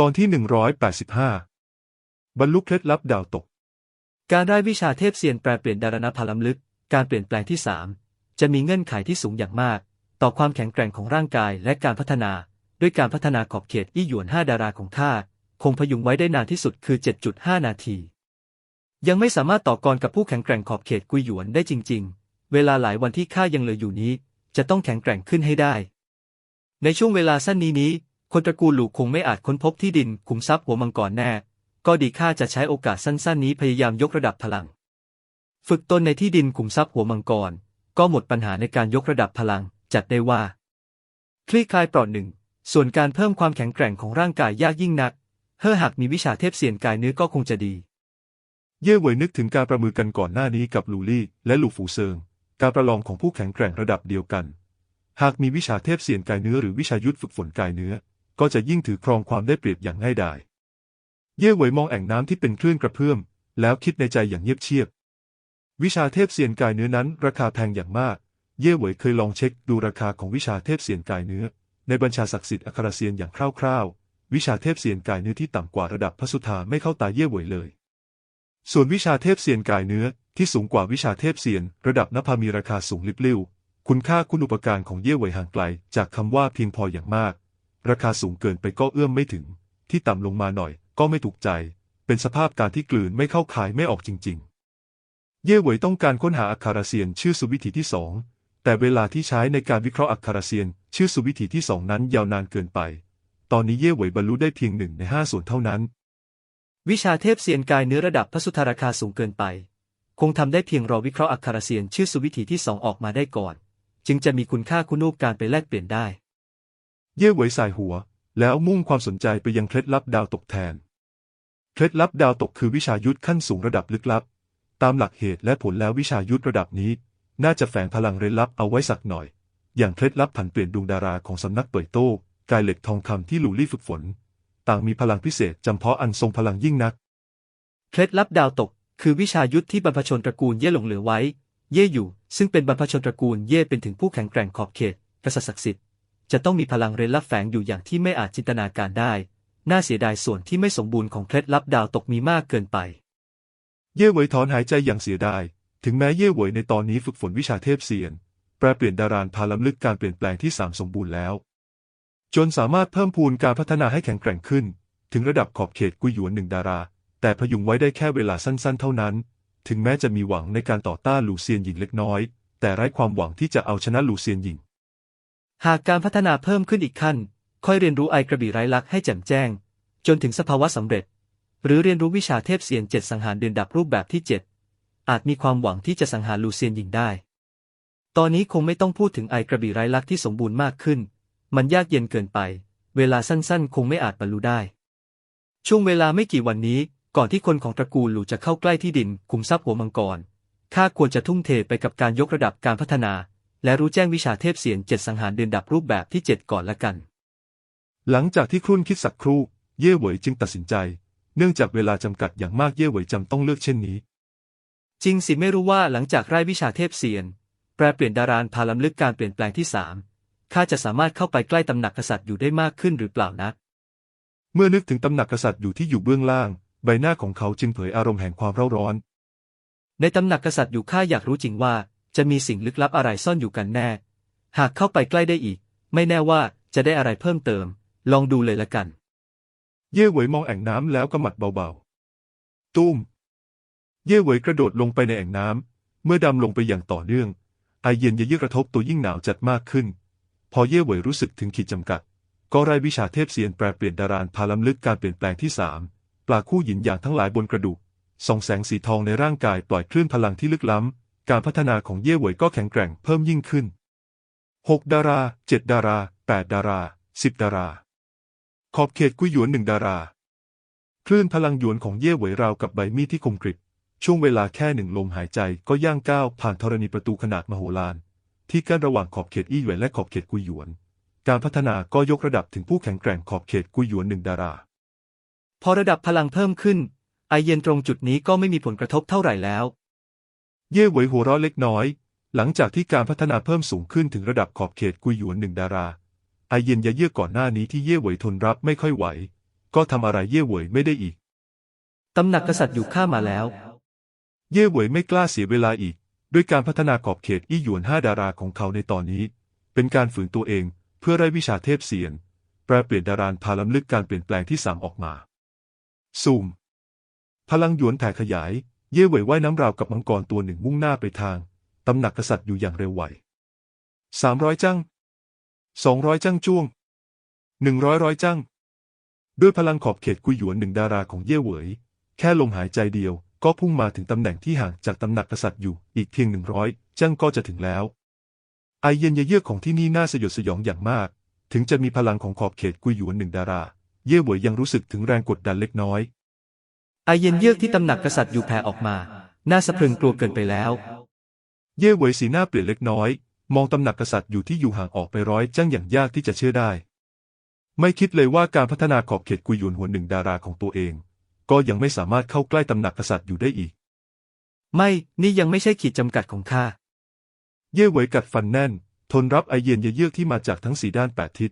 ตอนที่ 185 บรรลุเคล็ดลับดาวตก การได้วิชาเทพเซียนแปลเปลี่ยนดารณพลัมลึก การเปลี่ยนแปลงที่ 3 จะมีเงื่อนไขที่สูงอย่างมาก ต่อความแข็งแกร่งของร่างกายและการพัฒนา ด้วยการพัฒนาขอบเขตอี้หยวน 5 ดาราของข้าคงพยุงไว้ได้นานที่สุดคือ 7.5 นาที ยังไม่สามารถต่อกรกับผู้แข็งแกร่งขอบเขตกุยหยวนได้จริง ๆ เวลาหลายวันที่ข้ายังเหลืออยู่นี้ จะต้องแข็งแกร่งขึ้นให้ได้ ในช่วงเวลาสั้นนี้นี้ คนตระกูลหลูคงไม่อาจค้นพบที่ดินขุมทรัพย์หัวมังกรแน่ ก็ดีข้าจะใช้โอกาสสั้น ๆ นี้พยายามยกระดับพลัง ฝึกตนในที่ดินขุมทรัพย์หัวมังกร ก็หมดปัญหาในการยกระดับพลัง จัดได้ว่า คลี่คลายปลอดหนึ่ง ส่วนการเพิ่มความแข็งแกร่งของร่างกายยากยิ่งนักเฮ่อหากมีวิชาเทพเสียนกายเนื้อก็คงจะดี เย่เหวยนึกถึงการประมือกันก่อนหน้านี้กับลูลี่ และหลูฝูเซิง การประลองของผู้แข็งแกร่งระดับเดียวกัน หากมีวิชาเทพเสียนกายเนื้อหรือวิชายุทธฝึกฝนกายเนื้อ ก็จะยิ่งถือครองความได้เปรียบอย่างง่ายดาย เย่เหวยมองแอ่งน้ำที่เป็นคลื่นกระเพื่อม แล้วคิดในใจอย่างเงียบเชียบ วิชาเทพเสียนกายเนื้อนั้น ราคาแพงอย่างมาก เย่เหวยเคยลองเช็คดูราคาของวิชาเทพเสียนกายเนื้อ ในบัญชาศักดิ์สิทธิ์อัครเซียนอย่างคร่าวๆ วิชาเทพเสียนกายเนื้อที่ต่ำกว่าระดับพระสุธาไม่เข้าตาเย่เหวยเลย ส่วนวิชาเทพเซียนกายเนื้อที่สูงกว่าวิชาเทพเซียน ระดับนภามีราคาสูงลิบลิ่วคุณค่าคุณอุปการของเย่เหวยห่างไกล จากคำว่าเพียงพออย่างมาก ราคาสูงเกินไปก็เอื้อมไม่ถึง ที่ต่ำลงมาหน่อยก็ไม่ถูกใจ เป็นสภาพการที่กลืนไม่เข้าขายไม่ออกจริง ๆ เย่เหวยต้องการค้นหาอักขระเซียนชื่อสุวิธีที่สองแต่เวลาที่ใช้ในการวิเคราะห์อักขระเซียนชื่อสุวิธีที่สองนั้นยาวนานเกินไป ตอนนี้เย่เหวยบรรลุได้เพียงหนึ่งในห้าส่วนเท่านั้น วิชาเทพเซียนกายเนื้อระดับพระสุธาราคาสูงเกินไป คงทำได้เพียงรอวิเคราะห์อักขระเซียนชื่อสุวิถีที่สองออกมาได้ก่อน จึงจะมีคุณค่าคุณูปการไปแลกเปลี่ยนได้ เย่เหวยสายหัว แล้วมุ่งความสนใจไปยังเคล็ดลับดาวตกแทน เคล็ดลับดาวตกคือวิชายุทธขั้นสูงระดับลึกลับ ตามหลักเหตุและผลแล้ววิชายุทธระดับนี้ น่าจะแฝงพลังเร้นลับเอาไว้สักหน่อย อย่างเคล็ดลับผันเปลี่ยนดวงดาราของสำนักเป่ยโต้กายเหล็กทองคำที่หลูลี่ฝึกฝน ต่างมีพลังพิเศษจำเพาะอันทรงพลังยิ่งนัก เคล็ดลับดาวตก คือวิชายุทธที่บรรพชนตระกูลเย่หลงเหลือไว้ เย่อยู่ ซึ่งเป็นบรรพชนตระกูลเย่เป็นถึงผู้แข็งแกร่งขอบเขตกษัตริย์ศักดิ์สิทธิ์ จะต้องมีพลังเร้นลับแฝงอยู่อย่างที่ไม่อาจจินตนาการได้ น่าเสียดายส่วนที่ไม่สมบูรณ์ของเคล็ดลับดาวตกมีมากเกินไป เย่เหวยถอนหายใจอย่างเสียดาย ถึงแม้เย่เหวยในตอนนี้ฝึกฝนวิชาเทพเซียน แปลเปลี่ยนดารานพาล้ำลึกการเปลี่ยนแปลงที่สามสมบูรณ์แล้ว จนสามารถเพิ่มพูนการพัฒนาให้แข็งแกร่งขึ้น ถึงระดับขอบเขตกุยหยวนหนึ่งดารา แต่พยุงไว้ได้แค่เวลาสั้นๆ เท่านั้น ถึงแม้จะมีหวังในการต่อต้านลูเซียนหญิงเล็กน้อย แต่ไร้ความหวังที่จะเอาชนะลูเซียนหญิง หากการพัฒนาเพิ่มขึ้นอีกขั้น ค่อยเรียนรู้ไอกระบี่ไร้ลักให้แจ่มแจ้ง จนถึงสภาวะสำเร็จ หรือเรียนรู้วิชาเทพเสียนเจ็ดสังหารเดือนดับรูปแบบที่เจ็ดอาจมีความหวังที่จะสังหารลูเซียนหญิงได้ ตอนนี้คงไม่ต้องพูดถึงไอกระบี่ไร้ลักที่สมบูรณ์มากขึ้น มันยากเย็นเกินไป เวลาสั้นๆ คงไม่อาจบรรลุได้ ช่วงเวลาไม่กี่วันนี้ ก่อนที่คนของตระกูลหลูจะเข้าใกล้ที่ดินคุมทรัพย์หัวมังกรข้าควรจะทุ่มเทไปกับการยกระดับการพัฒนา และรู้แจ้งวิชาเทพเสียนเจ็ดสังหารเดือนดับรูปแบบที่เจ็ดก่อนละกัน หลังจากที่ครุ่นคิดสักครู่ เย่เหวยจึงตัดสินใจ เนื่องจากเวลาจำกัดอย่างมากเย่เหวยจำต้องเลือกเช่นนี้ จริงสิไม่รู้ว่าหลังจากไร้วิชาเทพเซียน แปลเปลี่ยนดารานพาล้ำลึกการเปลี่ยนแปลงที่สามข้าจะสามารถเข้าไปใกล้ตำหนักกษัตริย์อยู่ได้มากขึ้นหรือเปล่านะเมื่อนึกถึงตำหนักกษัตริย์อยู่ที่อยู่เบื้องล่าง ใบหน้าของเขาจึงเผยอารมณ์แห่งความเร่าร้อน ในตำหนักกษัตริย์อยู่ข้าอยากรู้จริงว่า จะมีสิ่งลึกลับอะไรซ่อนอยู่กันแน่ หากเข้าไปใกล้ได้อีก ไม่แน่ว่าจะได้อะไรเพิ่มเติม ลองดูเลยละกัน เย่เหวยมองแอ่งน้ำแล้วก็หมัดเบาๆ ตุ้ม เย่เหวยกระโดดลงไปในแอ่งน้ำเมื่อดำลงไปอย่างต่อเนื่องไอเย็นเยือกกระทบตัวยิ่งหนาวจัดมากขึ้น พอเย่เหวยรู้สึกถึงขีดจำกัด ก็ไร้วิชาเทพเซียนแปลเปลี่ยนดารานพาล้ำลึกการเปลี่ยนแปลงที่สามปลาคู่หยินอย่างทั้งหลายบนกระดูกส่องแสงสีทองในร่างกายปล่อยคลื่นพลังที่ลึกล้ำ การพัฒนาของเย่เหวยก็แข็งแกร่งเพิ่มยิ่งขึ้นหกดาราเจ็ดดาราแปดดาราสิบดารา ขอบเขตกุยหยวนหนึ่งดารา คลื่นพลังหยวนของเย่เหวยราวกับใบมีดที่คมกริบ ช่วงเวลาแค่หนึ่งลมหายใจก็ย่างก้าวผ่านธรณีประตูขนาดมโหฬารที่กั้นระหว่างขอบเขตอี้เหวยและขอบเขตกุยหยวน การพัฒนาก็ยกระดับถึงผู้แข็งแกร่งขอบเขตกุยหยวนหนึ่งดารา พอระดับพลังเพิ่มขึ้น ไอเย็นตรงจุดนี้ก็ไม่มีผลกระทบเท่าไหร่แล้ว เย่เหวยหัวเราะเล็กน้อย หลังจากที่การพัฒนาเพิ่มสูงขึ้นถึงระดับขอบเขตกุยหยวนหนึ่งดาราไอเย็นยะเยือกก่อนหน้านี้ที่เย่เหวยทนรับไม่ค่อยไหว ก็ทำอะไรเย่เหวยไม่ได้อีกตำหนักกษัตริย์อยู่ข้ามาแล้ว เย่เหวยไม่กล้าเสียเวลาอีก ด้วยการพัฒนาขอบเขตอี้หยวนห้าดาราของเขาในตอนนี้ เป็นการฝืนตัวเองเพื่อไร้วิชาเทพเสียนแปลเปลี่ยนดารานพาล้ำลึกการเปลี่ยนแปลงที่สามออกมาซูมพลังหยวนแผ่ขยาย เย่เหวยว่ายน้ำราวกับมังกรตัวหนึ่งมุ่งหน้าไปทางตำหนักกษัตริย์อยู่อย่างเร็วไวสามร้อยจังสองร้อยจังจ้วงหนึ่งร้อยร้อยจังด้วยพลังขอบเขตกุยหยวนหนึ่งดาราของเย่เหวยแค่ลมหายใจเดียวก็พุ่งมาถึงตำแหน่งที่ห่างจากตำหนักกษัตริย์อยู่อีกเพียงหนึ่งร้อยจังก็จะถึงแล้วไอเย็นเยือกของที่นี่น่าสยดสยองอย่างมาก ถึงจะมีพลังของขอบเขตกุยหยวนหนึ่งดารา เย่เหวยยังรู้สึกถึงแรงกดดันเล็กน้อย ไอเย็นเยือกที่ตำหนักกษัตริย์อยู่แผ่ออกมา น่าสะพรึงกลัวเกินไปแล้ว เย่เหวยสีหน้าเปลี่ยนเล็กน้อย มองตำหนักกษัตริย์อยู่ที่อยู่ห่างออกไปร้อยจังอย่างยากที่จะเชื่อได้ ไม่คิดเลยว่าการพัฒนาขอบเขตกุยหยวนหัวหนึ่งดาราของตัวเอง ก็ยังไม่สามารถเข้าใกล้ตำหนักกษัตริย์อยู่ได้อีก ไม่ นี่ยังไม่ใช่ขีดจำกัดของข้า เย่เหวยกัดฟันแน่น ทนรับไอเย็นเยือกที่มาจากทั้งสี่ด้านแปดทิศ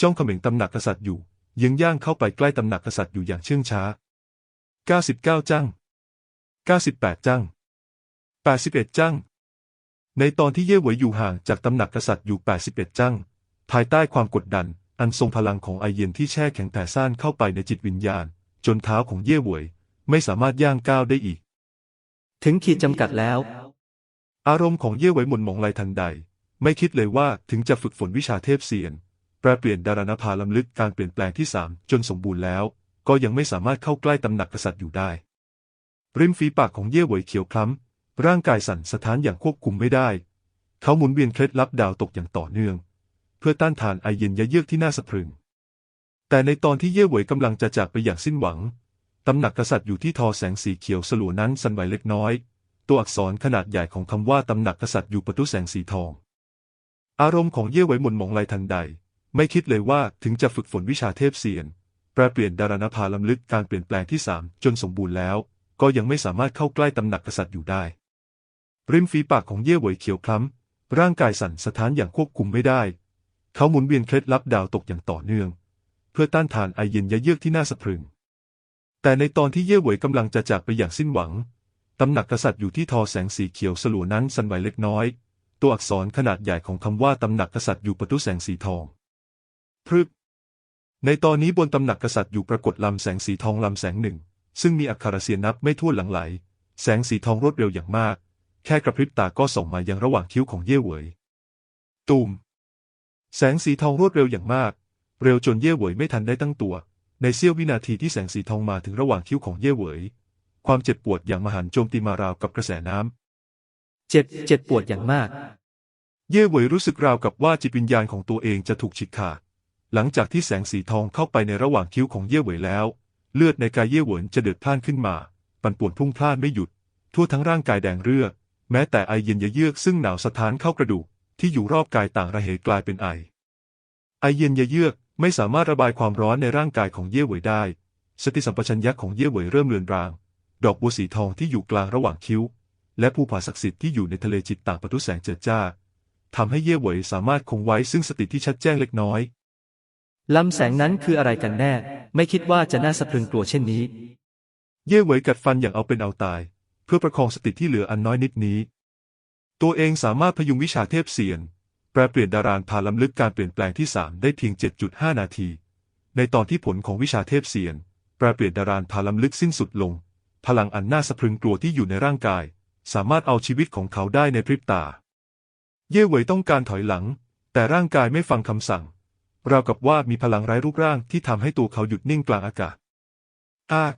จ้องเขม็งตำหนักกษัตริย์อยู่ยังย่างเข้าไปใกล้ตำหนักกษัตริย์อยู่อย่างเชื่องช้า 99 จัง 98 จัง 81 จัง ในตอนที่เย่เหวยอยู่ห่างจากตำหนักกษัตริย์อยู่ 81 จัง ภายใต้ความกดดัน อันทรงพลังของไอเย็นที่แช่แข็งแผ่ซ่านเข้าไปในจิตวิญญาณ จนเท้าของเย่เหวย ไม่สามารถย่างก้าวได้อีก ถึงขีดจำกัดแล้ว อารมณ์ของเย่เหวยหม่นหมองไหลทันใด ไม่คิดเลยว่าถึงจะฝึกฝนวิชาเทพเสียนแปลเปลี่ยนดารณภาล้ำลึกการเปลี่ยนแปลงที่สามจนสมบูรณ์แล้ว ก็ยังไม่สามารถเข้าใกล้ตำหนักกษัตริย์อยู่ได้ ริมฝีปากของเย่เหวยเขียวคล้ำ ร่างกายสั่นสะท้านอย่างควบคุมไม่ได้ เขาหมุนเวียนเคล็ดลับดาวตกอย่างต่อเนื่อง เพื่อต้านทานไอเย็นยะเยือกที่น่าสะพรึง แต่ในตอนที่เย่เหวยกำลังจะจากไปอย่างสิ้นหวัง ตำหนักกษัตริย์อยู่ที่ทอแสงสีเขียวสลัวนั้นสั่นไหวเล็กน้อย ตัวอักษรขนาดใหญ่ของคำว่าตำหนักกษัตริย์อยู่ประตูแสงสีทอง อารมณ์ของเย่เหวยหม่นหมองไหลทันใด ไม่คิดเลยว่าถึงจะฝึกฝนวิชาเทพเสียน แปลเปลี่ยนดารณภาล้ำลึกการเปลี่ยนแปลงที่สามจนสมบูรณ์แล้ว ก็ยังไม่สามารถเข้าใกล้ตำหนักกษัตริย์อยู่ได้ ริมฝีปากของเย่เหวยเขียวคล้ำร่างกายสั่นสะท้านอย่างควบคุมไม่ได้ เขาหมุนเวียนเคล็ดลับดาวตกอย่างต่อเนื่อง เพื่อต้านทานไอเย็นยะเยือกที่น่าสะพรึง แต่ในตอนที่เย่เหวยกำลังจะจากไปอย่างสิ้นหวังตำหนักกษัตริย์อยู่ที่ทอแสงสีเขียวสลัวนั้นสั่นไหวเล็กน้อย ตัวอักษรขนาดใหญ่ของคำว่าตำหนักกษัตริย์อยู่ประตูแสงสีทองพรึบ ในตอนนี้บนตำหนักกษัตริย์อยู่ปรากฏลำแสงสีทองลำแสงหนึ่ง ซึ่งมีอักขระเสียนนับไม่ถ้วนหลังไหล แสงสีทองรวดเร็วอย่างมาก แค่กระพริบตาก็ส่องมายังระหว่างคิ้วของเย่เหวย ตูม แสงสีทองรวดเร็วอย่างมาก เร็วจนเย่เหวยไม่ทันได้ตั้งตัว ในเสี้ยววินาทีที่แสงสีทองมาถึงระหว่างคิ้วของเย่เหวย ความเจ็บปวดอย่างมหันต์โจมตีมาราวกับกระแสน้ำเจ็บเจ็บปวดอย่างมาก เย่เหวยรู้สึกราวกับว่าจิตวิญญาณของตัวเองจะถูกฉีกขาด หลังจากที่แสงสีทองเข้าไปในระหว่างคิ้วของเย่เหวยแล้ว เลือดในกายเย่เหวยจะเดือดพล่านขึ้นมา ปั่นป่วนพุ่งพล่านไม่หยุด ทั่วทั้งร่างกายแดงเรืออแม้แต่ไอเย็นเยือกซึ่งหนาวสะท้านเข้ากระดูกที่อยู่รอบกายต่างระเหยกลายเป็นไอ ไอเย็นเยือกไม่สามารถระบายความร้อนในร่างกายของเย่เหวยได้ สติสัมปชัญญะของเย่เหวยเริ่มเลือนราง ดอกบัวสีทองที่อยู่กลางระหว่างคิ้ว และภูผาศักดิ์สิทธิ์ที่อยู่ในทะเลจิตต่างประทุแสงเจิดจ้าทำให้เย่เหวยสามารถคงไว้ซึ่งสติที่ชัดแจ้งเล็กน้อย ลำแสงนั้นคืออะไรกันแน่ ไม่คิดว่าจะน่าสะพรึงกลัวเช่นนี้ เย่เหวยกัดฟันอย่างเอาเป็นเอาตาย เพื่อประคองสติที่เหลืออันน้อยนิดนี้ ตัวเองสามารถพยุงวิชาเทพเสียน แปลเปลี่ยนดารานพาล้ำลึกการเปลี่ยนแปลงที่3ได้เพียง 7.5 นาที ในตอนที่ผลของวิชาเทพเสียน แปลเปลี่ยนดารานพาล้ำลึกสิ้นสุดลง พลังอันน่าสะพรึงกลัวที่อยู่ในร่างกาย สามารถเอาชีวิตของเขาได้ในพริบตา เย่เหวยต้องการถอยหลัง แต่ร่างกายไม่ฟังคำสั่ง ราวกับว่ามีพลังไร้รูปร่างที่ทำให้ตัวเขาหยุดนิ่งกลางอากาศอาก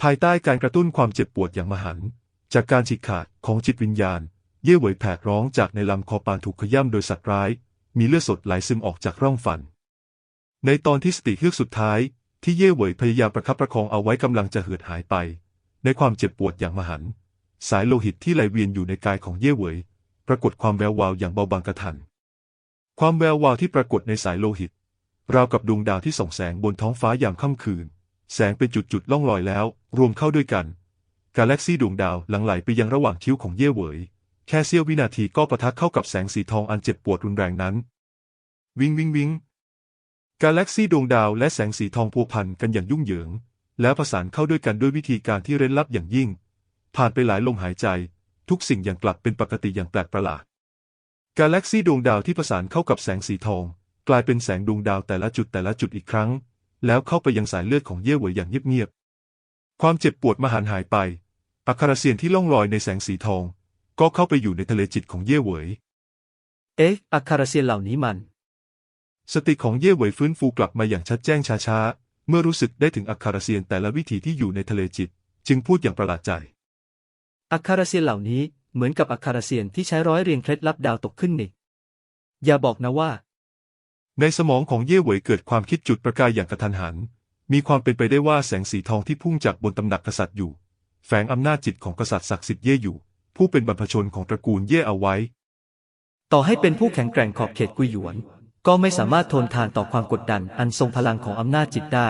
ภายใต้การกระตุ้นความเจ็บปวดอย่างมหันต์จากการฉีกขาดของจิตวิญญาณ เย่เหวยแผดร้องจากในลำคอปานถูกขย่ำโดยสัตว์ร้าย มีเลือดสดไหลซึมออกจากร่องฟัน ในตอนที่สติเฮือกสุดท้ายที่เย่เหวยพยายามประคับประคองเอาไว้กำลังจะเหือดหายไป ในความเจ็บปวดอย่างมหันต์สายโลหิตที่ไหลเวียนอยู่ในกายของเย่เหวย ปรากฏความแวววาวอย่างเบาบางกระทัน ความแวววาวที่ปรากฏในสายโลหิต ราวกับดวงดาวที่ส่องแสงบนท้องฟ้ายามค่ำคืน แสงเป็นจุดๆล่องลอยแล้ว รวมเข้าด้วยกัน กาแล็กซี่ดวงดาวหลั่งไหลไปยังระหว่างคิ้วของเย่เหวยแค่เสี้ยววินาทีก็ประทะเข้ากับแสงสีทองอันเจ็บปวดรุนแรงนั้น วิงวิงวิงกาแล็กซีดวงดาวและแสงสีทองพัวพันกันอย่างยุ่งเหยิง แล้วประสานเข้าด้วยกันด้วยวิธีการที่เร้นลับอย่างยิ่ง ผ่านไปหลายลมหายใจ ทุกสิ่งอย่างกลับเป็นปกติอย่างแปลกประหลาด กาแล็กซีดวงดาวที่ประสานเข้ากับแสงสีทอง กลายเป็นแสงดวงดาวแต่ละจุดแต่ละจุดอีกครั้ง แล้วเข้าไปยังสายเลือดของเย่เหวยอย่างเงียบๆความเจ็บปวดมหันหายไปอัคราเซียนที่ล่องลอยในแสงสีทอง ก็เข้าไปอยู่ในทะเลจิตของเย่เหวยเอ๊ะอัคราเซียนเหล่านี้มัน สติของเย่เหวยฟื้นฟูกลับมาอย่างชัดแจ้งช้าๆเมื่อรู้สึกได้ถึงอัคราเซียนแต่ละวิถีที่อยู่ในทะเลจิต จึงพูดอย่างประหลาดใจอัคราเซียนเหล่านี้ เหมือนกับอัคราเซียนที่ใช้ร้อยเรียงเคล็ดลับดาวตกขึ้นนี่ อย่าบอกนะว่า ในสมองของเย่เหวยเกิดความคิดจุดประกายอย่างกระทันหัน มีความเป็นไปได้ว่าแสงสีทองที่พุ่งจากบนตำหนักกษัตริย์อยู่ แฝงอำนาจจิตของกษัตริย์ศักดิ์สิทธิ์เย่อยู่ ผู้เป็นบรรพชนของตระกูลเย่เอาไว้ ต่อให้เป็นผู้แข็งแกร่งขอบเขตกุยหยวน ก็ไม่สามารถทนทานต่อความกดดันอันทรงพลังของอำนาจจิตได้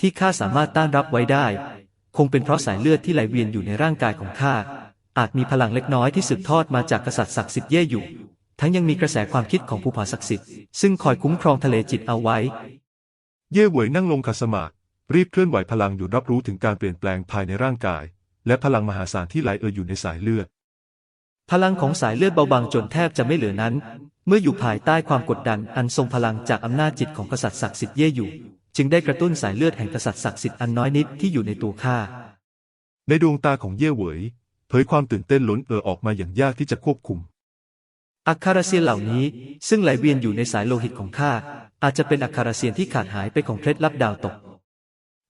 ที่ข้าสามารถต้านรับไว้ได้ คงเป็นเพราะสายเลือดที่ไหลเวียนอยู่ในร่างกายของข้า อาจมีพลังเล็กน้อยที่สืบทอดมาจากกษัตริย์ศักดิ์สิทธิ์เย่อยู่ ทั้งยังมีกระแสความคิดของภูผาศักดิ์สิทธิ์ซึ่งคอยคุ้มครองทะเลจิตเอาไว้ เย่เหวยนั่งลงขัดสมาธิรีบเคลื่อนไหวพลังอยู่รับรู้ถึงการเปลี่ยนแปลงภายในร่างกาย และพลังมหาศาลที่ไหลเอ่ออยู่ในสายเลือด พลังของสายเลือดเบาบางจนแทบจะไม่เหลือนั้น เมื่ออยู่ภายใต้ความกดดันอันทรงพลังจากอำนาจจิตของกษัตริย์ศักดิ์สิทธิ์เย่อยู่ จึงได้กระตุ้นสายเลือดแห่งกษัตริย์ศักดิ์สิทธิ์อันน้อยนิดที่อยู่ในตัวข้าในดวงตาของเย่เหวย เผยความตื่นเต้นล้นเอ่อออกมาอย่างยากที่จะควบคุม อัคคาราเซียนเหล่านี้ ซึ่งไหลเวียนอยู่ในสายโลหิตของข้าอาจจะเป็นอัคคาราเซียนที่ขาดหายไปของเคล็ดลับดาวตก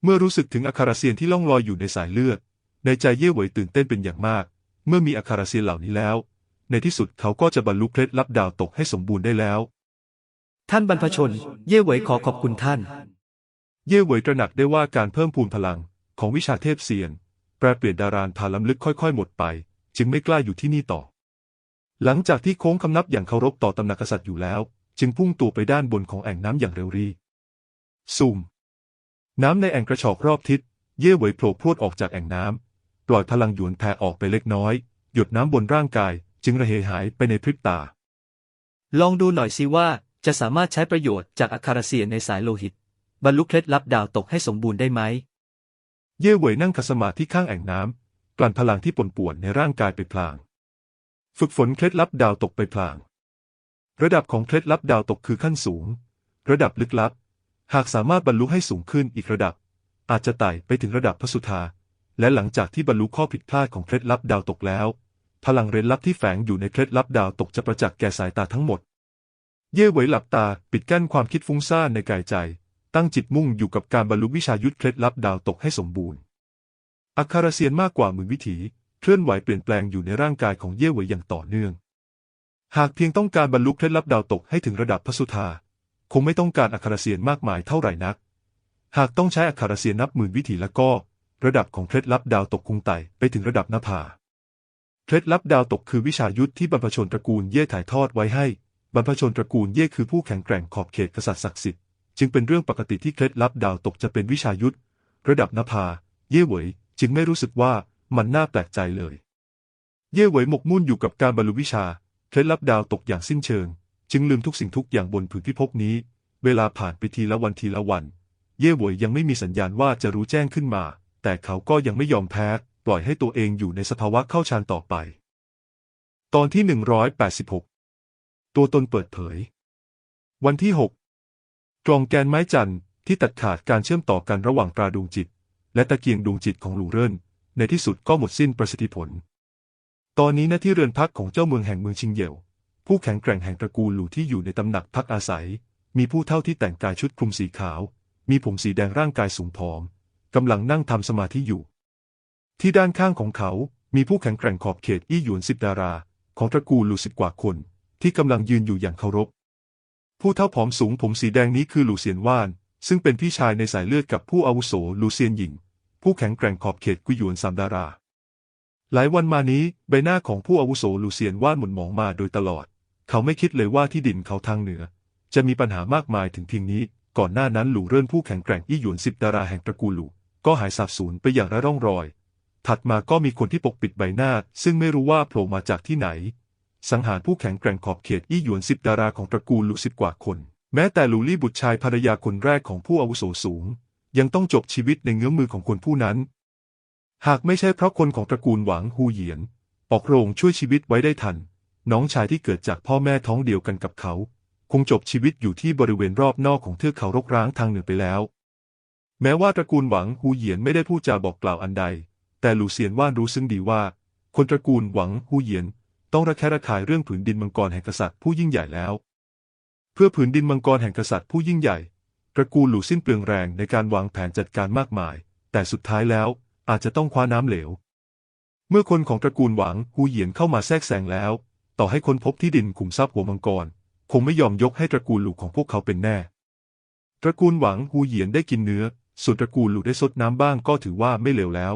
เมื่อรู้สึกถึงอัคราเซียนที่ล่องลอยอยู่ในสายเลือด ในใจเย่เหวยตื่นเต้นเป็นอย่างมาก เมื่อมีอัคราเซียนเหล่านี้แล้ว ในที่สุดเขาก็จะบรรลุเคล็ดลับดาวตกให้สมบูรณ์ได้แล้ว ท่านบรรพชน เย่เหวยขอขอบคุณท่าน เย่เหวยตระหนักได้ว่าการเพิ่มพูนพลังของวิชาเทพเซียน แปรเปลี่ยนดารานพาล้ำลึกค่อยๆ หมดไป จึงไม่กล้าอยู่ที่นี่ต่อ หลังจากที่โค้งคำนับอย่างเคารพต่อตำหนักกษัตริย์อยู่แล้ว จึงพุ่งตัวไปด้านบนของแอ่งน้ำอย่างเร็วรีซูม น้ำในแอ่งกระชอกรอบทิศ เย่เหวยโผล่พรวดออกจากแอ่งน้ำปล่อยพลังหยวนแผ่ออกไปเล็กน้อย หยดน้ำบนร่างกาย จึงระเหยหายไปในพริบตา ลองดูหน่อยสิว่าจะสามารถใช้ประโยชน์จากอัคคาราเซียนในสายโลหิต บรรลุเคล็ดลับดาวตกให้สมบูรณ์ได้ไหม เย่เหวยนั่งขัดสมาธิข้างแอ่งน้ำกลั่นพลังที่ปนป่วนในร่างกายไปพลาง ฝึกฝนเคล็ดลับดาวตกไปพลาง ระดับของเคล็ดลับดาวตกคือขั้นสูง ระดับลึกลับ หากสามารถบรรลุให้สูงขึ้นอีกระดับ อาจจะไต่ไปถึงระดับพระสุธา และหลังจากที่บรรลุข้อผิดพลาดของเคล็ดลับดาวตกแล้ว พลังเร้นลับที่แฝงอยู่ในเคล็ดลับดาวตกจะประจักษ์แก่สายตาทั้งหมด เย่เหวยหลับตาปิดกั้นความคิดฟุ้งซ่านในกายใจ ตั้งจิตมุ่งอยู่กับการบรรลุวิชายุทธเคล็ดลับดาวตกให้สมบูรณ์ อัคคาราเซียนมากกว่าหมื่นวิถี เคลื่อนไหวเปลี่ยนแปลงอยู่ในร่างกายของเย่เหวยอย่างต่อเนื่อง หากเพียงต้องการบรรลุเคล็ดลับดาวตกให้ถึงระดับพระสุธา คงไม่ต้องการอัคคาราเซียนมากมายเท่าไหร่นัก หากต้องใช้อัคคาราเซียนนับหมื่นวิถีแล้วก็ ระดับของเคล็ดลับดาวตกคงไต่ไปถึงระดับนภาเคล็ดลับดาวตกคือวิชายุทธที่บรรพชนตระกูลเย่ถ่ายทอดไว้ให้ บรรพชนตระกูลเย่คือผู้แข็งแกร่งขอบเขตกษัตริย์ศักดิ์สิทธิ์ จึงเป็นเรื่องปกติที่เคล็ดลับดาวตกจะเป็นวิชายุทธระดับนภา เย่เหวยจึงไม่รู้สึกว่ามันน่าแปลกใจเลย เย่เหวยหมกมุ่นอยู่กับการบรรลุวิชาเคล็ดลับดาวตกอย่างสิ้นเชิง จึงลืมทุกสิ่งทุกอย่างบนผืนพิภพนี้ เวลาผ่านไปทีละวันทีละวัน เย่เหวยยังไม่มีสัญญาณว่าจะรู้แจ้งขึ้นมา แต่เขาก็ยังไม่ยอมแพ้ปล่อยให้ตัวเองอยู่ในสภาวะเข้าฌานต่อไป ตอนที่ 186 ตัวตนเปิดเผย วันที่ 6กล่องแกนไม้จันทร์ที่ตัดขาดการเชื่อมต่อกันระหว่างตราดวงจิต และตะเกียงดวงจิตของหลูเรินในที่สุดก็หมดสิ้นประสิทธิผล ตอนนี้ณที่เรือนพักของเจ้าเมืองแห่งเมืองชิงเยวผู้แข็งแกร่งแห่งตระกูลหลู่ที่อยู่ในตำหนักพักอาศัย มีผู้เท่าที่แต่งกายชุดคลุมสีขาว มีผมสีแดงร่างกายสูงผอมกำลังนั่งทำสมาธิอยู่ ที่ด้านข้างของเขา มีผู้แข็งแกร่งขอบเขตอี้หยวนสิบดารา ของตระกูลหลู่สิบกว่าคน ที่กำลังยืนอยู่อย่างเคารพ ผู้เท่าผอมสูงผมสีแดงนี้คือหลูเซียนว่าน ซึ่งเป็นพี่ชายในสายเลือดกับผู้อาวุโสหลูเซียนหญิง ผู้แข็งแกร่งขอบเขตกุยหยวนสามดารา หลายวันมานี้ใบหน้าของผู้อาวุโสหลูเซียนว่านหม่นหมองมาโดยตลอด เขาไม่คิดเลยว่าที่ดินเขาทางเหนือ จะมีปัญหามากมายถึงเพียงนี้ ก่อนหน้านั้นหลู่เริ่นผู้แข็งแกร่งอี้หยวนสิบดาราแห่งตระกูลหลู่ก็หายสาบสูญไปอย่างไร้ร่องรอย ถัดมาก็มีคนที่ปกปิดใบหน้า ซึ่งไม่รู้ว่าโผล่มาจากที่ไหน สังหารผู้แข็งแกร่งขอบเขตอี้หยวนสิบดาราของตระกูลหลู่สิบกว่าคน แม้แต่หลูลี่บุตรชายภรรยาคนแรกของผู้อาวุโสสูง ยังต้องจบชีวิตในเงื้อมือของคนผู้นั้น หากไม่ใช่เพราะคนของตระกูลหวังฮูเหยียน ออกโรงช่วยชีวิตไว้ได้ทัน น้องชายที่เกิดจากพ่อแม่ท้องเดียวกันกับเขา คงจบชีวิตอยู่ที่บริเวณรอบนอกของเทือกเขารกร้างทางเหนือไปแล้ว แม้ว่าตระกูลหวังฮูเหยียนไม่ได้พูดจาบอกกล่าวอันใด แต่หลูเซียนว่านรู้ซึ้งดีว่า คนตระกูลหวังฮูเหยียน ต้องระแคะระคายเรื่องผืนดินมังกรแห่งกษัตริย์ผู้ยิ่งใหญ่แล้ว เพื่อผืนดินมังกรแห่งกษัตริย์ผู้ยิ่งใหญ่ตระกูลหลูสิ้นเปลืองแรงในการวางแผนจัดการมากมาย แต่สุดท้ายแล้วอาจจะต้องคว้าน้ำเหลว เมื่อคนของตระกูลหวังฮูเหยียนเข้ามาแทรกแซงแล้ว ต่อให้คนพบที่ดินขุมทรัพย์หัวมังกร คงไม่ยอมยกให้ตระกูลหลูของพวกเขาเป็นแน่ ตระกูลหวังฮูเหยียนได้กินเนื้อ ส่วนตระกูลหลูได้ซดน้ำบ้างก็ถือว่าไม่เลวแล้ว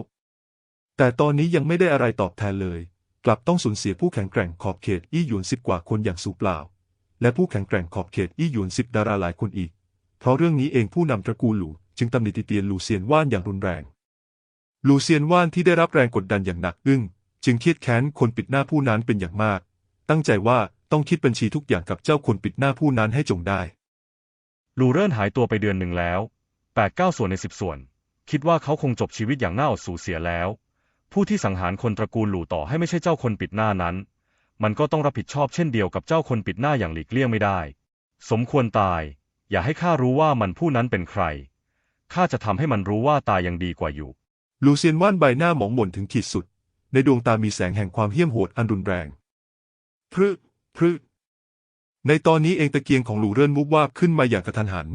แต่ตอนนี้ยังไม่ได้อะไรตอบแทนเลย กลับต้องสูญเสียผู้แข็งแกร่งขอบเขตอี้หยวนสิบกว่าคนอย่างสูเปล่า และผู้แข็งแกร่งขอบเขตอี้หยวนสิบดาราหลายคนอีก เพราะเรื่องนี้เองผู้นำตระกูลหลูจึงตำหนิติเตียนหลูเซียนว่านอย่างรุนแรง หลูเซียนว่านที่ได้รับแรงกดดันอย่างหนักอึ้งจึงเครียดแค้นคนปิดหน้าผู้นั้นเป็นอย่างมาก ตั้งใจว่าต้องคิดบัญชีทุกอย่างกับเจ้าคนปิดหน้าผู้นั้นให้จงได้ลูเริ่นหายตัวไปเดือนหนึ่งแล้วแปดเก้าส่วนในสิบส่วน คิดว่าเขาคงจบชีวิตอย่างน่าอดสูญเสียแล้ว ผู้ที่สังหารคนตระกูลหลู่ต่อให้ไม่ใช่เจ้าคนปิดหน้านั้น มันก็ต้องรับผิดชอบเช่นเดียวกับเจ้าคนปิดหน้าอย่างหลีกเลี่ยงไม่ได้ สมควรตาย อย่าให้ข้ารู้ว่ามันผู้นั้นเป็นใคร ข้าจะทำให้มันรู้ว่าตายยังดีกว่าอยู่ ลูเซียนว่านใบหน้าหมองหม่นถึงขีดสุด ในดวงตามีแสงแห่งความเหี้ยมโหดอันรุนแรงพรึพรึในตอนนี้เองตะเกียงของหลูเรื่นวุบวาบขึ้นมาอย่างกระทันหัน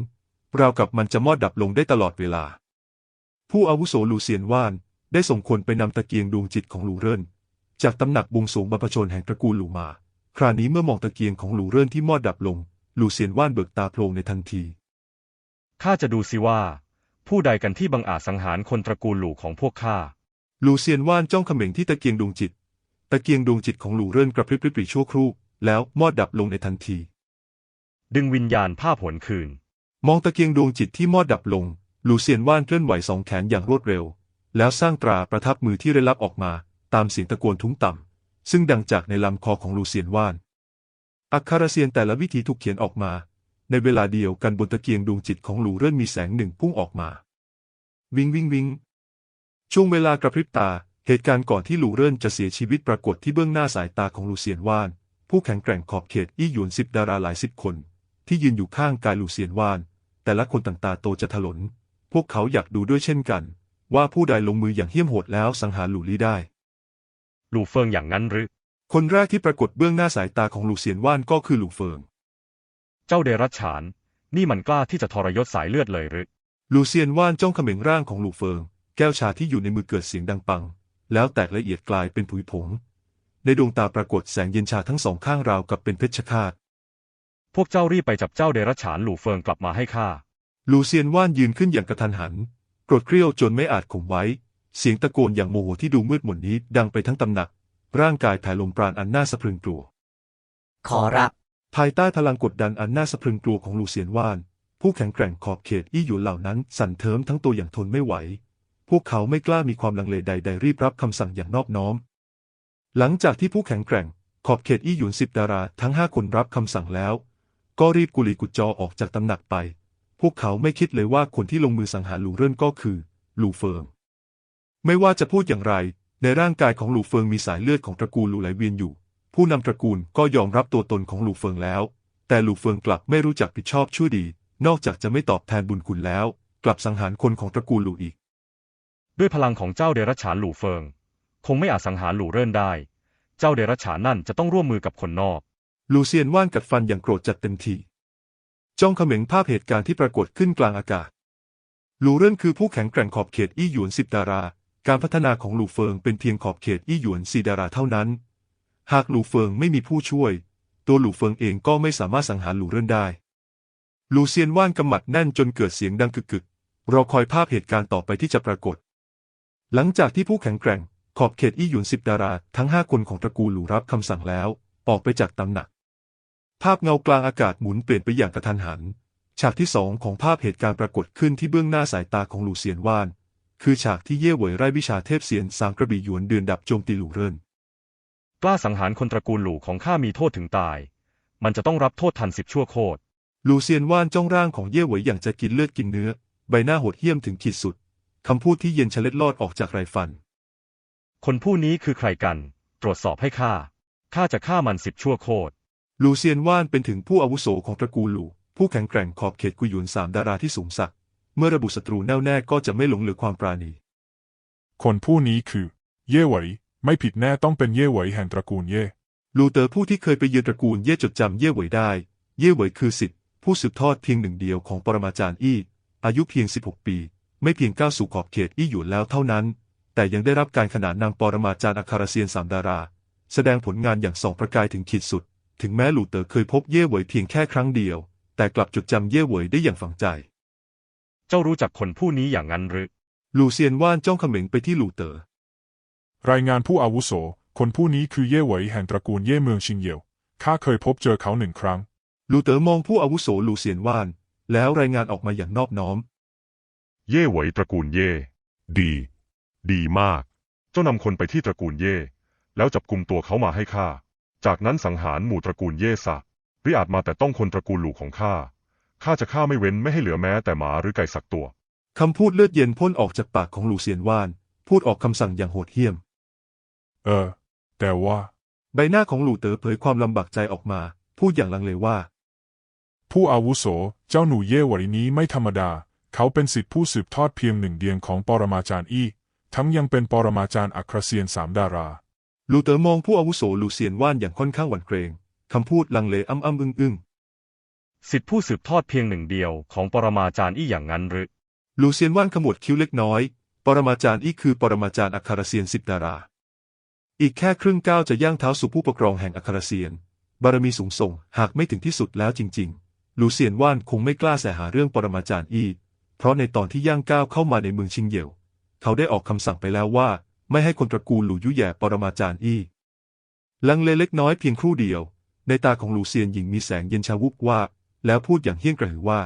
ราวกับมันจะมอดดับลงได้ตลอดเวลา ผู้อาวุโสลูเซียนว่าน ได้ส่งคนไปนำตะเกียงดวงจิตของหลูเรื่อนจากตำหนักบวงสรวงบรรพชนแห่งตระกูลหลูมา คราวนี้เมื่อมองตะเกียงของหลูเรื่อนที่มอดดับลงลูเซียนว่านเบิกตาโพลงในทันที ข้าจะดูสิว่า ผู้ใดกันที่บังอาจสังหารคนตระกูลหลู่ของพวกข้าลูเซียนว่านจ้องเขม่งที่ตะเกียงดวงจิต ตะเกียงดวงจิตของหลูเรื่อนกระพริบริบหรี่ชั่วครู่ แล้วมอดดับลงในทันที ดึงวิญญาณภาพหวนคืน มองตะเกียงดวงจิตที่มอดดับลงลูเซียนว่านเคลื่อนไหวสองแขนอย่างรวดเร็ว แล้วสร้างตราประทับมือที่เร้นลับออกมา ตามเสียงตะโกนทุ้มต่ำ ซึ่งดังจากในลำคอของลูเซียนว่าน อักขรเซียนแต่ละวิธีถูกเขียนออกมา ในเวลาเดียวกันบนตะเกียงดวงจิตของหลูเรื่นมีแสงหนึ่งพุ่งออกมา วิงวิงวิง ช่วงเวลากระพริบตา เหตุการณ์ก่อนที่หลูเรื่นจะเสียชีวิตปรากฏที่เบื้องหน้าสายตาของลูเซียนว่าน ผู้แข็งแกร่งขอบเขตอี้หยวนสิบดาราหลายสิบคน ที่ยืนอยู่ข้างกายลูเซียนว่าน แต่ละคนต่างตาโตจะถลน พวกเขาอยากดูด้วยเช่นกัน ว่าผู้ใดลงมืออย่างเหี้ยมโหดแล้วสังหารหลูลี่ได้ หลู่เฟิงอย่างนั้นหรือ คนแรกที่ปรากฏเบื้องหน้าสายตาของลูเซียนว่านก็คือหลูเฟิง เจ้าเดรัจฉาน นี่มันกล้าที่จะทรยศสายเลือดเลยหรือลูเซียนว่านจ้องเขม็งร่างของหลูเฟิง แก้วชาที่อยู่ในมือเกิดเสียงดังปัง แล้วแตกละเอียดกลายเป็นผุยผง ในดวงตาปรากฏแสงเย็นชาทั้งสองข้างราวกับเป็นเพชฌฆาต พวกเจ้ารีบไปจับเจ้าเดรัจฉานหลู่เฟิงกลับมาให้ข้า ลูเซียนว่านยืนขึ้นอย่างกระทันหันโกรธเกรี้ยวจนไม่อาจข่มไว้ เสียงตะโกนอย่างโมโหที่ดูมืดมนนี้ดังไปทั้งตำหนัก ร่างกายแผ่ลมปราณอันน่าสะพรึงกลัว ขอรับ ภายใต้พลังกดดันอันน่าสะพรึงกลัวของลูเซียนว่าน ผู้แข็งแกร่งขอบเขตอี้หยวนเหล่านั้นสั่นเทิมทั้งตัวอย่างทนไม่ไหว พวกเขาไม่กล้ามีความลังเลใดๆรีบรับคำสั่งอย่างนอบน้อม หลังจากที่ผู้แข็งแกร่ง ขอบเขตอี้หยวนสิบดาราทั้งห้าคนรับคำสั่งแล้ว ก็รีบกุลีกุจอออกจากตำหนักไป พวกเขาไม่คิดเลยว่าคนที่ลงมือสังหารหลูเริ่นก็คือ หลูเฟิง ไม่ว่าจะพูดอย่างไร ในร่างกายของหลูเฟิงมีสายเลือดของตระกูลหลูไหลเวียนอยู่ ผู้นำตระกูลก็ยอมรับตัวตนของหลูเฟิงแล้ว แต่หลูเฟิงกลับไม่รู้จักผิดชอบชั่วดี นอกจากจะไม่ตอบแทนบุญคุณแล้ว กลับสังหารคนของตระกูลหลูอีก ด้วยพลังของเจ้าเดรัจฉานหลู่เฟิง คงไม่อาจสังหารหลู่เริ่นได้ เจ้าเดรัจฉานนั่นจะต้องร่วมมือกับคนนอก ลูเซียนว่านกัดฟันอย่างโกรธจัดเต็มที จ้องเขม็งภาพเหตุการณ์ที่ปรากฏขึ้นกลางอากาศหลูเริ่นคือผู้แข็งแกร่งขอบเขตอี้หยวนสิบดารา การพัฒนาของหลู่เฟิงเป็นเพียงขอบเขตอี้หยวนสี่ดาราเท่านั้น หากหลู่เฟิงไม่มีผู้ช่วย ตัวหลู่เฟิงเองก็ไม่สามารถสังหารหลู่เริ่นได้ ลูเซียนว่านกำหมัดแน่นจนเกิดเสียงดังกึกๆรอคอยภาพเหตุการณ์ต่อไปที่จะปรากฏ หลังจากที่ผู้แข็งแกร่งขอบเขตอี้หยวนสิบดารา ทั้งห้าคนของตระกูลหลู่รับคำสั่งแล้ว ออกไปจากตำหนัก ภาพเงากลางอากาศหมุนเปลี่ยนไปอย่างกระทันหัน ฉากที่สองของภาพเหตุการณ์ปรากฏขึ้นที่เบื้องหน้าสายตาของหลูเซียนว่าน คือฉากที่เย่เหวยไร้วิชาเทพเซียนสางกระบี่หยวนเดือนดับโจมตีหลูเรินกล้าสังหารคนตระกูลหลู่ของข้ามีโทษถึงตาย มันจะต้องรับโทษทันสิบชั่วโคตรลูเซียนว่านจ้องร่างของเย่เหวยอย่างจะกินเลือดกินเนื้อ ใบหน้าโหดเหี้ยมถึงขีดสุด คำพูดที่เย็นชะเล็ดลอดออกจากไรฟัน คนผู้นี้คือใครกัน ตรวจสอบให้ข้า ข้าจะฆ่ามันสิบชั่วโคตร ลูเซียนว่านเป็นถึงผู้อาวุโสของตระกูลหลู่ผู้แข็งแกร่งขอบเขตกุยหยวนสามดาราที่สูงสักดิ์เมื่อระบุศัตรูแน่วแน่ก็จะไม่หลงเหลือความปราณี คนผู้นี้คือ เย่เหวยไม่ผิดแน่ต้องเป็นเย่เหวยแห่งตระกูลเย่ลูเตอร์ผู้ที่เคยไปเยือนตระกูลเย่จดจำเย่เหวยได้ เย่เหวยคือสิทธิ์ผู้สืบทอดเพียงหนึ่งเดียวของปรมาจารย์อี้ อายุเพียง 16 ปี ไม่เพียงก้าวสู่ขอบเขตอี้หยวนแล้วเท่านั้น แต่ยังได้รับการขนานนามปรมาจารย์อัครเซียนสามดารา แสดงผลงานอย่างส่องประกายถึงขีดสุด ถึงแม้ลูเตอร์เคยพบเย่เหวยเพียงแค่ครั้งเดียว แต่กลับจดจำเย่เหวยได้อย่างฝังใจ เจ้ารู้จักคนผู้นี้อย่างนั้นหรือลูเซียนว่านจ้องเขม็งไปที่ลูเตอร์รายงานผู้อาวุโส คนผู้นี้คือเย่เหวยแห่งตระกูลเย่เมืองชิงเหยวข้าเคยพบเจอเขาหนึ่งครั้งลูเตอร์มองผู้อาวุโสลูเซียนว่าน แล้วรายงานออกมาอย่างนอบน้อม เย่เหวยตระกูลเย่ ดี ดีมาก เจ้านำคนไปที่ตระกูลเย่ แล้วจับกลุ่มตัวเขามาให้ข้า จากนั้นสังหารหมู่ตระกูลเย่ซะหรืออาจมาแต่ต้องคนตระกูลหลู่ของข้า ข้าจะฆ่าไม่เว้นไม่ให้เหลือแม้แต่หมาหรือไก่สักตัว คำพูดเลือดเย็นพ่นออกจากปากของลูเซียนว่าน พูดออกคำสั่งอย่างโหดเหี้ยม เออ แต่ว่า ใบหน้าของลูเตอร์เผยความลำบากใจออกมา พูดอย่างลังเลว่า ผู้อาวุโส เจ้าหนูเย่เหวยนี้ไม่ธรรมดา เขาเป็นสิทธิผู้สืบทอดเพียงหนึ่งเดียงของปรมาจารย์อี้ ทั้งยังเป็นปรมาจารย์อัครเซียนสามดารา ลูเตอร์มองผู้อาวุโสลูเซียนว่านอย่างค่อนข้างหวั่นเกรงคำพูดลังเลอ้ำอ้ำอึ้งอึ้งสิทธิผู้สืบทอดเพียงหนึ่งเดียวของปรมาจารย์อี้อย่างนั้นหรือ ลูเซียนว่านขมวดคิ้วเล็กน้อย ปรมาจารย์อีคือปรมาจารย์อัครเซียนสิบดารา อีกแค่ครึ่งก้าวจะย่างเท้าสู่ผู้ปกครองแห่งอัครเซียน บารมีสูงส่งหากไม่ถึงที่สุดแล้วจริง ๆ ลูเซียนว่านคงไม่กล้าแสหาเรื่องปรมาจารย์อีเพราะในตอนที่ย่างก้าวเข้ามาในเมืองชิงเหยว เขาได้ออกคำสั่งไปแล้วว่า ไม่ให้คนตระกูลหลู่ยุแย่ปรมาจารย์อี้ ลังเลเล็กน้อยเพียงครู่เดียว ในตาของลูเซียนหญิงมีแสงเย็นชาวุบวาบแล้วพูดอย่างเฮี้ยงกระหือว่า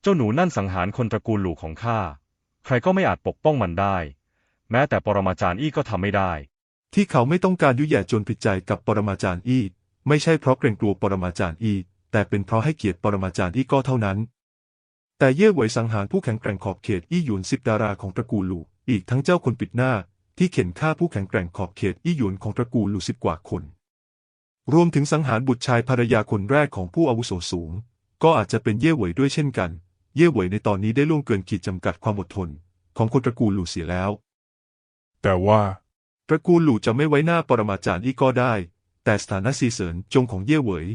เจ้าหนูนั่นสังหารคนตระกูลหลู่ของข้า ใครก็ไม่อาจปกป้องมันได้ แม้แต่ปรมาจารย์อี้ก็ทำไม่ได้ ที่เขาไม่ต้องการยุแย่จนผิดใจกับปรมาจารย์อี้ไม่ใช่เพราะเกรงกลัวปรมาจารย์อี้แต่เป็นเพราะให้เกียรติปรมาจารย์อี้ก็เท่านั้น แต่เย่เหวยสังหารผู้แข็งแกร่งขอบเขตอี้หยวนสิบดาราของตระกูลหลู่อีกทั้งเจ้าคนปิดหน้า ที่เข็นฆ่าผู้แข็งแกร่งขอบเขตอี้หยวนของตระกูลหลู่สิบกว่าคน รวมถึงสังหารบุตรชายภรรยาคนแรกของผู้อาวุโสสูง ก็อาจจะเป็นเย่เหวยด้วยเช่นกัน เย่เหวยในตอนนี้ได้ล่วงเกินขีดจำกัดความอดทน ของคนตระกูลหลู่เสียแล้ว แต่ว่าตระกูลหลู่จะไม่ไว้หน้าปรมาจารย์อี้ก็ได้ แต่สถานะซีเซินจงของเย่เหวย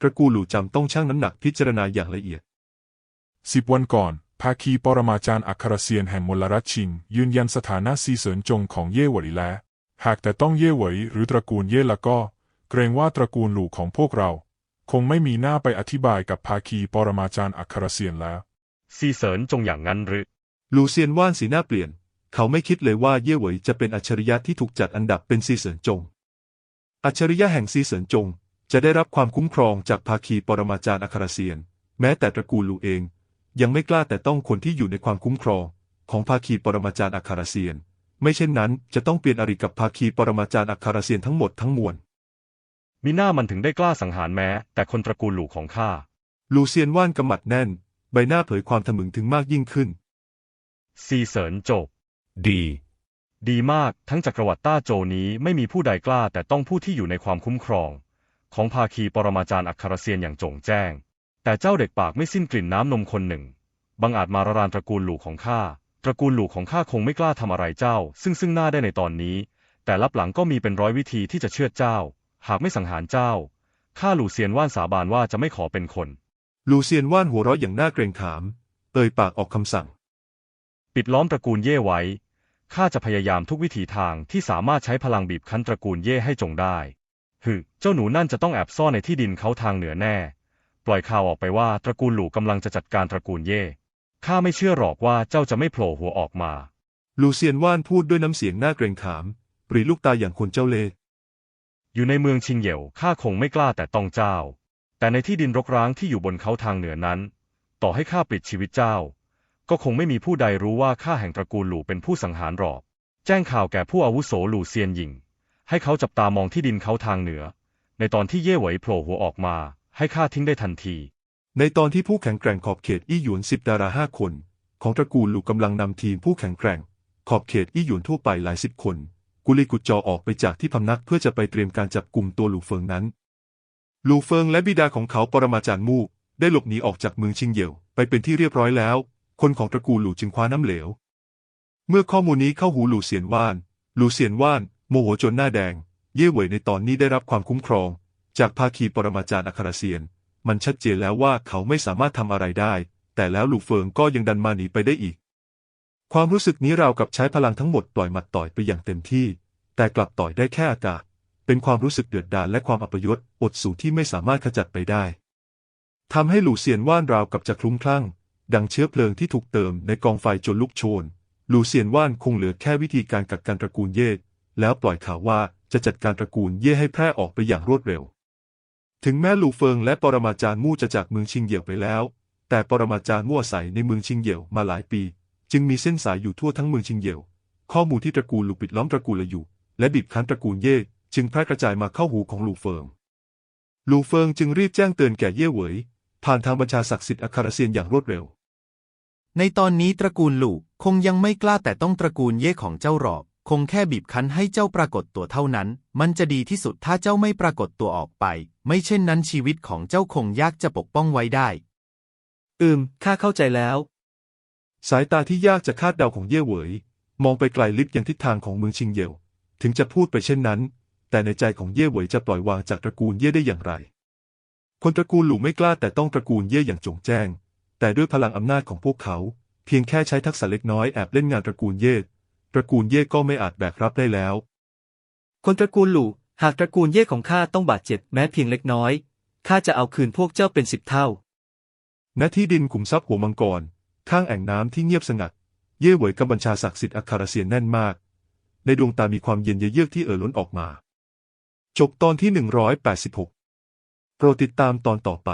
ตระกูลหลู่จำต้องชั่งน้ำหนักพิจารณาอย่างละเอียดสิบวันก่อน ภาคีปรมาจารย์อัครเซียนแห่งมลรัฐชิง ยืนยันสถานะซีเสินจงของเย่เหวยแล้วหากแต่ต้องเย่เหวยหรือตระกูลเย่ละก็ เกรงว่าตระกูลหลู่ของพวกเรา คงไม่มีหน้าไปอธิบายกับภาคีปรมาจารย์อัครเซียนแล้ว ซีเสินจงอย่างนั้นหรือ ลูเซียนว่านสีหน้าเปลี่ยน เขาไม่คิดเลยว่าเย่เหวยจะเป็นอัจฉริยะที่ถูกจัดอันดับเป็นซีเสินจง อัจฉริยะแห่งซีเสินจง จะได้รับความคุ้มครองจากภาคีปรมาจารย์อัครเซียน แม้แต่ตระกูลหลู่เอง ยังไม่กล้าแต่ต้องคนที่อยู่ในความคุ้มครอง ของภาคีปรมาจารย์อัครเซียน ไม่เช่นนั้นจะต้องเปลี่ยนอริกับภาคีปรมาจารย์อัครเซียนทั้งหมดทั้งมวลมีหน้ามันถึงได้กล้าสังหารแม้ แต่คนตระกูลหลู่ของข้าลูเซียนว่านกำหมัดแน่น ใบหน้าเผยความทะมึงถึงมากยิ่งขึ้น ซีเสินจบ ดี ดีมากทั้งจักรวรรดิต้าโจวนี้ไม่มีผู้ใดกล้าแต่ต้องผู้ที่อยู่ในความคุ้มครอง ของภาคีปรมาจารย์อัครเซียนอย่างโจ่งแจ้ง แต่เจ้าเด็กปากไม่สิ้นกลิ่นน้ำนมคนหนึ่ง บังอาจมาระรานตระกูลหลู่ของข้า ตระกูลหลู่ของข้าคงไม่กล้าทำอะไรเจ้า ซึ่งซึ่งหน้าได้ในตอนนี้ แต่ลับหลังก็มีเป็นร้อยวิธีที่จะเชื่อดเจ้า หากไม่สังหารเจ้า ข้าหลู่เซียนว่านสาบานว่าจะไม่ขอเป็นคนลูเซียนว่านหัวเราะอย่างน่าเกรงขาม เอ่ยปากออกคำสั่ง ปิดล้อมตระกูลเย่ไว้ ข้าจะพยายามทุกวิถีทางที่สามารถใช้พลังบีบคั้นตระกูลเย่ให้จงได้ฮึเจ้าหนูนั่นจะต้องแอบซ่อนในที่ดินเขาทางเหนือแน่ ปล่อยข่าวออกไปว่าตระกูลหลู่กำลังจะจัดการตระกูลเย่ ข้าไม่เชื่อหรอกว่าเจ้าจะไม่โผล่หัวออกมา ลูเซียนว่านพูดด้วยน้ำเสียงน่าเกรงขาม ปรีลูกตาอย่างคนเจ้าเล่ห์อยู่ในเมืองชิงเหยวข้าคงไม่กล้าแต่ต้องเจ้า แต่ในที่ดินรกร้างที่อยู่บนเขาทางเหนือนั้น ต่อให้ข้าปลิดชีวิตเจ้า ก็คงไม่มีผู้ใดรู้ว่าข้าแห่งตระกูลหลู่เป็นผู้สังหารหรอก แจ้งข่าวแก่ผู้อาวุโสหลู่เซียนหญิง ให้เขาจับตามองที่ดินเขาทางเหนือ ในตอนที่เย่เหวยโผล่หัวออกมา ให้ข้าทิ้งได้ทันที ในตอนที่ผู้แข็งแกร่งขอบเขตอี้หยวนสิบดาราห้าคน ของตระกูลหลูกำลังนำทีมผู้แข็งแกร่ง ขอบเขตอี้หยวนทั่วไปหลายสิบคน กุลีกุจจอออกไปจากที่พำนักเพื่อจะไปเตรียมการจับกลุ่มตัวหลูเฟิงนั้น หลูเฟิงและบิดาของเขาปรมาจารย์มู่ได้หลบหนีออกจากเมืองชิงเหยวไปเป็นที่เรียบร้อยแล้ว คนของตระกูลหลูจึงคว้าน้ำเหลว เมื่อข้อมูลนี้เข้าหูหลูเสียนว่าน หลูเสียนว่าน โมโหจนหน้าแดง เย่เหวยในตอนนี้ได้รับความคุ้มครอง จากภาคีปรมาจารย์อัครเซียน มันชัดเจนแล้วว่าเขาไม่สามารถทำอะไรได้ แต่แล้วหลูเฟิงก็ยังดันมาหนีไปได้อีก ความรู้สึกนี้ราวกับใช้พลังทั้งหมดต่อยหมัดต่อยไปอย่างเต็มที่ แต่กลับต่อยได้แค่อากาศ เป็นความรู้สึกเดือดดาลและความอัปยศอดสูที่ไม่สามารถขจัดไปได้ทำให้หลูเซียนว่านราวกับจะคลุ้มคลั่ง ดังเชื้อเพลิงที่ถูกเติมในกองไฟจนลุกโชนหลูเซียนว่านคงเหลือแค่วิธีการกักกันตระกูลเย่แล้วปล่อยข่าวว่าจะจัดการตระกูลเย่ให้แพร่ออกไปอย่างรวดเร็ว ถึงแม้หลู่เฟิงและปรมาจารย์มู่จะจากเมืองชิงเหยี่ยวไปแล้ว แต่ปรมาจารย์มู่อาศัยในเมืองชิงเหยี่ยวมาหลายปี จึงมีเส้นสายอยู่ทั่วทั้งเมืองชิงเหยี่ยว ข้อมูลที่ตระกูลหลู่ปิดล้อมตระกูลละอยู่ และบีบคั้นตระกูลเย่จึงแพร่กระจายมาเข้าหูของหลู่เฟิง หลู่เฟิงจึงรีบแจ้งเตือนแก่เย่เหวยผ่านทางบัญชาศักดิ์สิทธิ์อัครเซียนอย่างรวดเร็ว ในตอนนี้ตระกูลหลู่คงยังไม่กล้าแต่ต้องตระกูลเย่ของเจ้าหรอก คงแค่บีบคั้นให้เจ้าปรากฏตัวเท่านั้น มันจะดีที่สุดถ้าเจ้าไม่ปรากฏตัวออกไป ไม่เช่นนั้นชีวิตของเจ้าคงยากจะปกป้องไว้ได้ อืม ข้าเข้าใจแล้ว สายตาที่ยากจะคาดเดาของเย่เหวย มองไปไกลลิบยังทิศทางของเมืองชิงเหยวถึงจะพูดไปเช่นนั้น แต่ในใจของเย่เหวยจะปล่อยวางจากตระกูลเย่ได้อย่างไร คนตระกูลหลู่ไม่กล้าแต่ต้องตระกูลเย่อย่างจงแจ้ง แต่ด้วยพลังอำนาจของพวกเขา เพียงแค่ใช้ทักษะเล็กน้อยแอบเล่นงานตระกูลเย่ ตระกูลเย่ก็ไม่อาจแบกรับได้แล้ว คนตระกูลหลู่หากตระกูลเย่ของข้าต้องบาดเจ็บแม้เพียงเล็กน้อยข้าจะเอาคืนพวกเจ้าเป็นสิบเท่า ณ ที่ดินขุมทรัพย์หัวมังกร ข้างแอ่งน้ำที่เงียบสงัด เย่เหวยกำบัญชาศักดิ์สิทธิ์อัครเซียนแน่นมาก ในดวงตามีความเย็นเยือกที่เอ่อล้นออกมา จบตอนที่ 186 โปรดติดตามตอนต่อไป